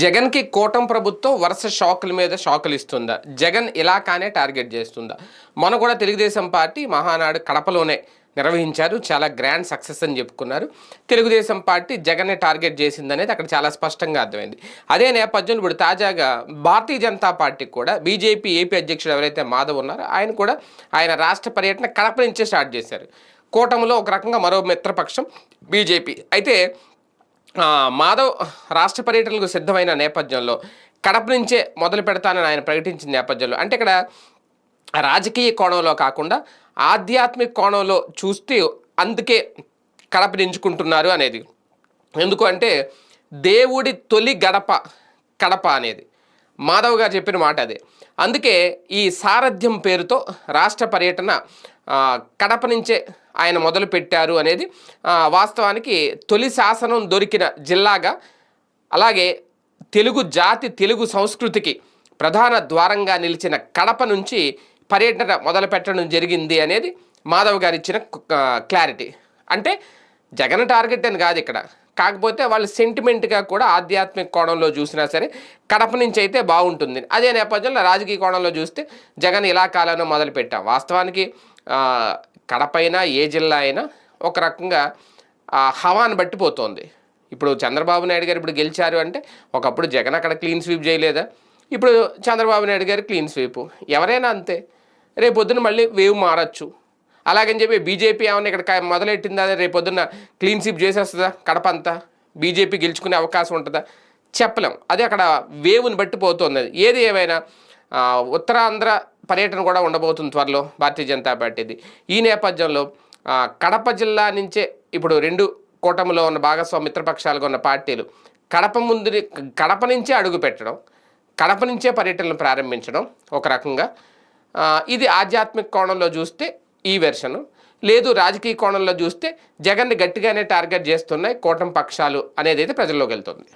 జగన్కి కూటమి ప్రభుత్వం వరుస షాకుల మీద షాకులు ఇస్తుందా? జగన్ ఇలా కానే టార్గెట్ చేస్తుందా? మొన్న కూడా తెలుగుదేశం పార్టీ మహానాడు కడపలోనే నిర్వహించారు. చాలా గ్రాండ్ సక్సెస్ అని చెప్పుకున్నారు. తెలుగుదేశం పార్టీ జగన్నే టార్గెట్ చేసిందనేది అక్కడ చాలా స్పష్టంగా అర్థమైంది. అదే నేపథ్యంలో ఇప్పుడు తాజాగా భారతీయ జనతా పార్టీ కూడా బీజేపీ ఏపీ అధ్యక్షుడు ఎవరైతే మాధవ్ ఉన్నారో ఆయన కూడా ఆయన రాష్ట్ర పర్యటన కడప నుంచే స్టార్ట్ చేశారు. కూటమిలో ఒక రకంగా మరో మిత్రపక్షం బీజేపీ. అయితే మాధవ్ రాష్ట్ర పర్యటనకు సిద్ధమైన నేపథ్యంలో కడప నుంచే మొదలు పెడతానని ఆయన ప్రకటించిన నేపథ్యంలో. అంటే ఇక్కడ రాజకీయ కోణంలో కాకుండా ఆధ్యాత్మిక కోణంలో చూస్తే అందుకే కడప ఎంచుకుంటున్నారు అనేది. ఎందుకు అంటే దేవుడి తొలి గడప కడప అనేది. మాధవ్ గారు చెప్పిన మాట అదే. అందుకే ఈ సారథ్యం పేరుతో రాష్ట్ర పర్యటన కడప నుంచే ఆయన మొదలు పెట్టారు అనేది వాస్తవానికి తొలి శాసనం దొరికిన జిల్లాగా అలాగే తెలుగు జాతి తెలుగు సంస్కృతికి ప్రధాన ద్వారంగా నిలిచిన కడప నుంచి పర్యటన మొదలు పెట్టడం జరిగింది అనేది మాధవ్ గారు ఇచ్చిన క్లారిటీ. అంటే జగన్ టార్గెట్ అని కాదు ఇక్కడ. కాకపోతే వాళ్ళు సెంటిమెంట్గా కూడా ఆధ్యాత్మిక కోణంలో చూసినా సరే కడప నుంచి అయితే బాగుంటుంది. అదే నేపథ్యంలో రాజకీయ కోణంలో చూస్తే జగన్ ఇలా కాలంలో మొదలుపెట్టాం. వాస్తవానికి కడప అయినా ఏ జిల్లా అయినా ఒక రకంగా హవాను బట్టి పోతోంది. ఇప్పుడు చంద్రబాబు నాయుడు గారు ఇప్పుడు గెలిచారు అంటే ఒకప్పుడు జగన్ అక్కడ క్లీన్ స్వీప్ చేయలేదా? ఇప్పుడు చంద్రబాబు నాయుడు గారు క్లీన్ స్వీప్. ఎవరైనా అంతే. రేపు పొద్దున మళ్ళీ వేవ్ మారచ్చు. అలాగని చెప్పి బీజేపీ ఏమన్నా ఇక్కడ మొదలెట్టిందా? రేపు పొద్దున్న క్లీన్ స్వీప్ చేసేస్తుందా? కడప అంతా బీజేపీ గెలుచుకునే అవకాశం ఉంటుందా? చెప్పలేం. అది అక్కడ వేవుని బట్టి పోతుంది ఏది ఏమైనా ఉత్తరాంధ్ర పర్యటన కూడా ఉండబోతుంది త్వరలో భారతీయ జనతా పార్టీది. ఈ నేపథ్యంలో కడప జిల్లా నుంచే ఇప్పుడు రెండు కూటమిలో ఉన్న భాగస్వామి మిత్రపక్షాలుగా ఉన్న పార్టీలు కడప ముందు కడప నుంచే అడుగు పెట్టడం కడప నుంచే పర్యటనలు ప్రారంభించడం ఒక రకంగా ఇది ఆధ్యాత్మిక కోణంలో చూస్తే ఈ వెర్షను. లేదు రాజకీయ కోణంలో చూస్తే జగన్ని గట్టిగానే టార్గెట్ చేస్తున్నాయి కూటమి పక్షాలు అనేది అయితే ప్రజల్లోకి వెళ్తుంది.